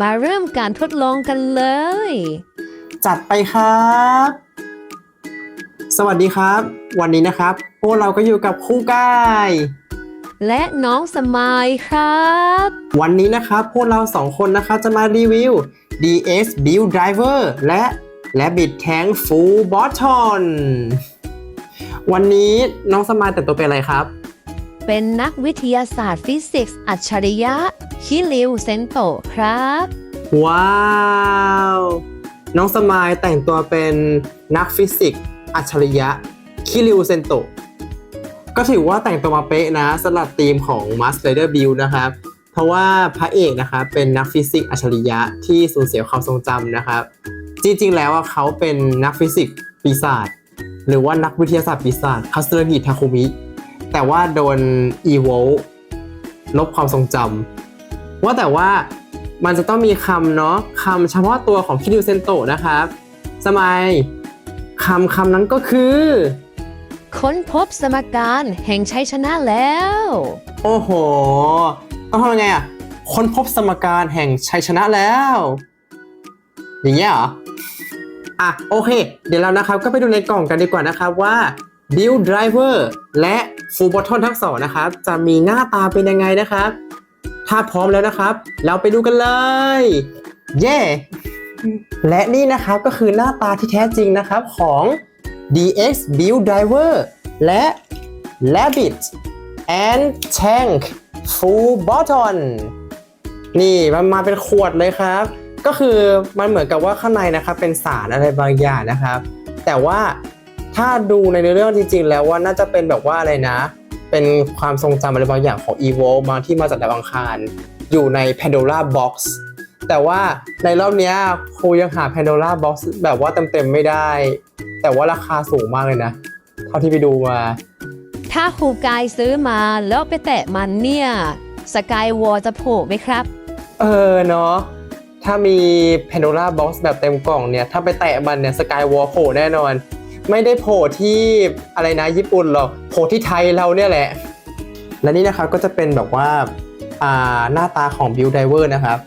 มาเริ่มการทดลองกันเลย จัดไปครับ สวัสดีครับ วันนี้นะครับพวกเราก็อยู่กับครู่กาย และน้องสมายครับ วันนี้นะครับพวกเราสองคนนะครับจะมารีวิว DS Build Driver และ Rabbit Tank Full Bottom วันนี้น้องสมายแต่งตัวเป็นอะไรครับ เป็นนักวิทยาศาสตร์ฟิสิกส์อัจฉริยะ คิริวเซนโตะครับ ว้าว น้องสมายแต่งตัวเป็นนักฟิสิกส์อัจฉริยะ คิริวเซนโตะก็ถือว่าแต่งตัวมาเป๊ะนะสำหรับธีมของ Mask Rider Build นะครับ เพราะว่าพระเอกนะครับเป็นนักฟิสิกส์อัจฉริยะที่สูญเสียความทรงจำนะครับ จริงๆ แล้วเขาเป็นนักฟิสิกส์ปีศาจหรือว่านักวิทยาศาสตร์ปีศาจคาสเตอร์กิทาคุมิ แต่ว่าโดนอีโวลบความทรงจำ ว่าแต่ว่ามันจะต้องมีคำเนาะคำเฉพาะตัวของคิริวเซนโตะนะครับ สมัยคำคำนั้นก็คือ ค้นพบสมการแห่งชัยชนะแล้ว โอ้โหต้องทำยังไงอะ ค้นพบสมการแห่งชัยชนะแล้ว อย่างเงี้ยเหรอ อะ โอเค เดี๋ยวเรานะครับก็ไปดูในกล่องกันดีกว่านะครับว่า Build Driver และ Full Bottom ทั้งสองนะครับ จะมีหน้าตาเป็นยังไงนะครับ ถ้าพร้อมแล้วนะครับ เราไปดูกันเลย เย้ และนี่นะครับก็คือหน้าตาที่แท้จริงนะครับของ DX Build Driver และ Rabbit and Tank Full Bottom นี่มันมาเป็นขวดเลยครับ ก็คือมันเหมือนกับว่าข้างในนะครับเป็นสารอะไรบางอย่างนะครับ แต่ว่าถ้าดูในเรื่องจริง ๆ แล้วว่าน่าจะเป็นแบบว่าอะไรนะ เป็นความทรงจำอะไรบางอย่างของ EVO มาที่มาจากดาวอังคาร อยู่ใน Pandora Box แต่ว่าในรอบเนี้ยครูยังหา Pandora Box แบบว่าเต็มๆไม่ได้ แต่ว่าราคาสูงมากเลยนะ เท่าที่ไปดูมา ถ้าครูกายซื้อมาแล้วไปแตะมันเนี่ยสกายวอลจะโผล่ไหมครับ เออเนาะถ้ามี Pandora Box แบบเต็มกล่องเนี่ย ถ้าไปแตะมันเนี่ยสกายวอลโผล่แน่นอน ไม่ได้โผล่ที่อะไรนะญี่ปุ่นหรอกโผล่ที่ไทยเราเนี่ยแหละ และนี่นะครับก็จะเป็นแบบว่าาหน้าตาของ Build Diver นะครับ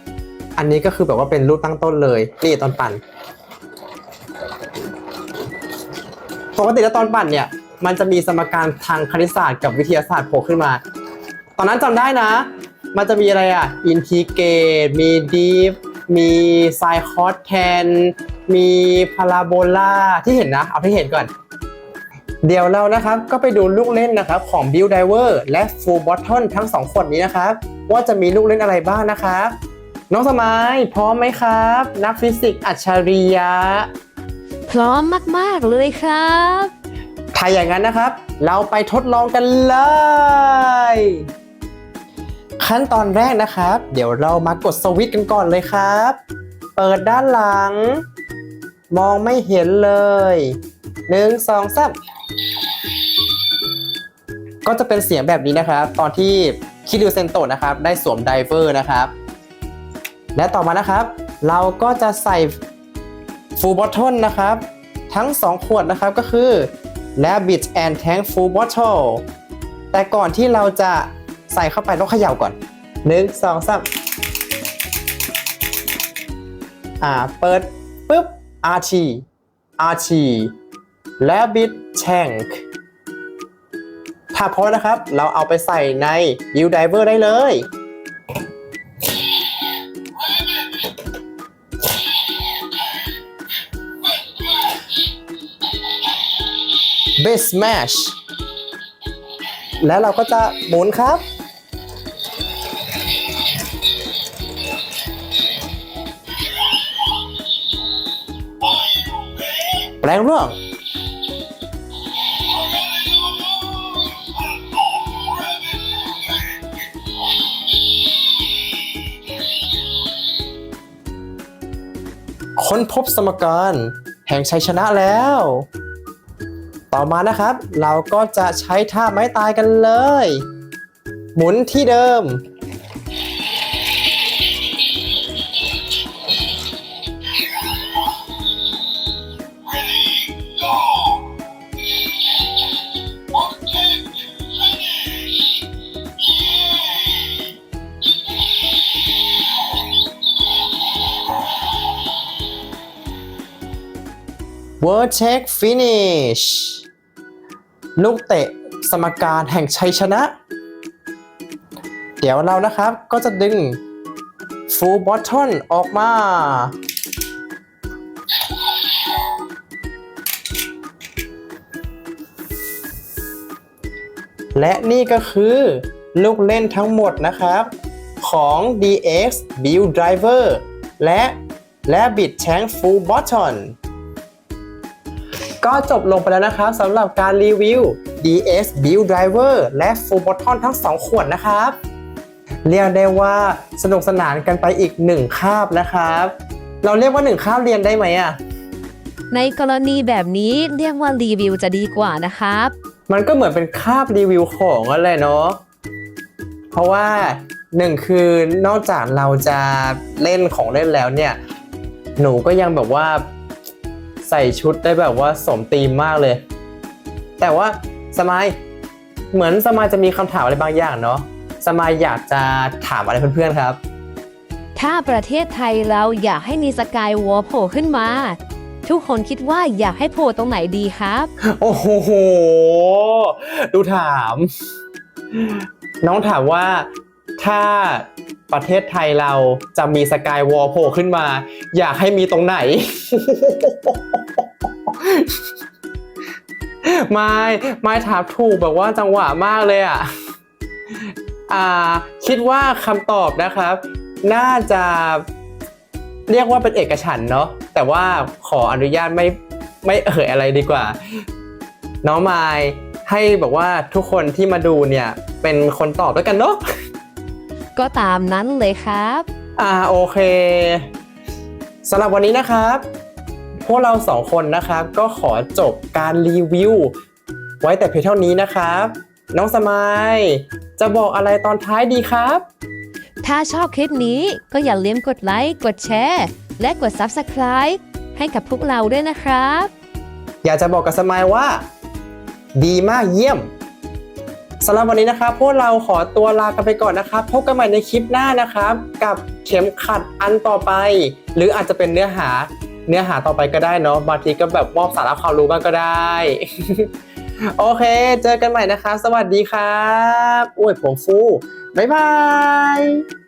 อันนี้ก็คือแบบว่าเป็นรูปตั้งต้นเลย นี่ตอนปั่นปกติแล้วตอนปั่นเนี่ย มันจะมีสมการทางคณิตศาสตร์กับวิทยาศาสตร์โผล่ขึ้นมา ตอนนั้นจำได้นะ มันจะมีอะไรอะอินทิเกรตมีดีฟ มีไซคอสแทน มีพาราโบลาที่เห็นนะ เอาที่เห็นก่อน เดี๋ยวเรานะครับก็ไปดูลูกเล่นนะครับของ Build Diver และ Full Bottom ทั้ง 2 ขวดนี้นะครับ ว่าจะมีลูกเล่นอะไรบ้างนะครับ น้องสมัยพร้อมไหมครับ นักฟิสิกส์อัจฉริยะ พร้อมมาก ๆ เลยครับถ้าอย่างนั้นนะครับ เราไปทดลองกันเลย ขั้นตอนแรกนะครับ เดี๋ยวเรามากดสวิตช์กันก่อนเลยครับ เปิดด้านหลัง มองไม่เห็นเลยหนึ่งสองสามก็จะเป็นเสียงแบบนี้นะครับ ตอนที่คิริวเซนโตะนะครับ ได้สวมไดเวอร์นะครับ และต่อมานะครับ เราก็จะใส่ฟูลบอททนนะครับ ทั้ง 2 ขวดนะครับก็คือ Rabbit and Tank Full Bottle แต่ก่อนที่เราจะ ใส่เข้าไปต้องเขย่าก่อน1 2 3อ่า เปิดปุ๊บ RT RT Rabbit Tank ถ้าพอนะครับ เราเอาไปใส่ใน U Diver ได้เลยเบสแมชแล้วเราก็จะหมุนครับ แปลงร่างค้นพบสมการแห่งชัยชนะแล้ว ต่อมานะครับ เราก็จะใช้ท่าไม้ตายกันเลย หมุนที่เดิม Vertex Finish ลูกเตะสมการแห่งชัยชนะ เดี๋ยวเรานะครับก็จะดึง Full Bottle ออกมาและนี่ก็คือลูกเล่นทั้งหมดนะครับ ของ DX Build Driver และและ Bit Tank Full Button ก็จบลงไปแล้วนะครับสำหรับการรีวิว DS Build Driver และ Full Button ทั้ง 2 ขวดนะครับ เรียกได้ว่าสนุกสนานกันไปอีกหนึ่งคาบนะครับ เราเรียกว่าหนึ่งคาบเรียนได้ไหมอะในกรณีแบบนี้เรียกว่ารีวิวจะดีกว่านะครับ มันก็เหมือนเป็นคาบรีวิวของอะไรเนาะเพราะว่าหนึ่งคือนอกจากเราจะเล่นของเล่นแล้วเนี่ย หนูก็ยังแบบว่า ใส่ชุดได้แบบว่าสมธีมมากเลย แต่ว่าสมายเหมือนสมายจะมีคำถามอะไรบางอย่างเนาะสมายอยากจะถามอะไรเพื่อนๆครับ ถ้าประเทศไทยเราอยากให้มีสกายวอลโผล่ขึ้นมา ทุกคนคิดว่าอยากให้โผล่ตรงไหนดีครับ โอ้โห ดูถาม น้องถามว่าถ้า ประเทศไทยเราจะมีสกายวอลโผล่ขึ้นมา อยากให้มีตรงไหน ไม่ไม่ถามถูกแบบว่าจังหวะมากเลยอะอ่าคิดว่าคำตอบนะครับ น่าจะเรียกว่าเป็นเอกฉันเนาะแต่ว่าขออนุญาตไม่ไม่เอ่ยอะไรดีกว่า น้องไมายให้บอกว่าทุกคนที่มาดูเนี่ย เป็นคนตอบด้วยกันเนาะ ก็ตามนั้นเลยครับ อ่าโอเคสำหรับวันนี้นะครับ พวกเราสองคนนะครับ ก็ขอจบการรีวิว ไว้แต่เพียงเท่านี้นะครับ น้องสมายจะบอกอะไรตอนท้ายดีครับ ถ้าชอบคลิปนี้ก็อย่าลืมกดไลค์กดแชร์และกด Subscribe ให้กับพวกเราด้วยนะครับ อยากจะบอกกับสมายว่า ดีมากเยี่ยม สำหรับวันนี้นะครับ พวกเราขอตัวลากันไปก่อนนะครับ พบกันใหม่ในคลิปหน้านะครับ กับเข็มขัดอันต่อไป หรืออาจจะเป็นเนื้อหาเนื้อหาต่อไปก็ได้เนาะบางทีก็แบบมอบสาระความรู้บ้างก็ได้ โอเค เจอกันใหม่นะคะ สวัสดีครับอ้ยผมฟู บ๊ายบาย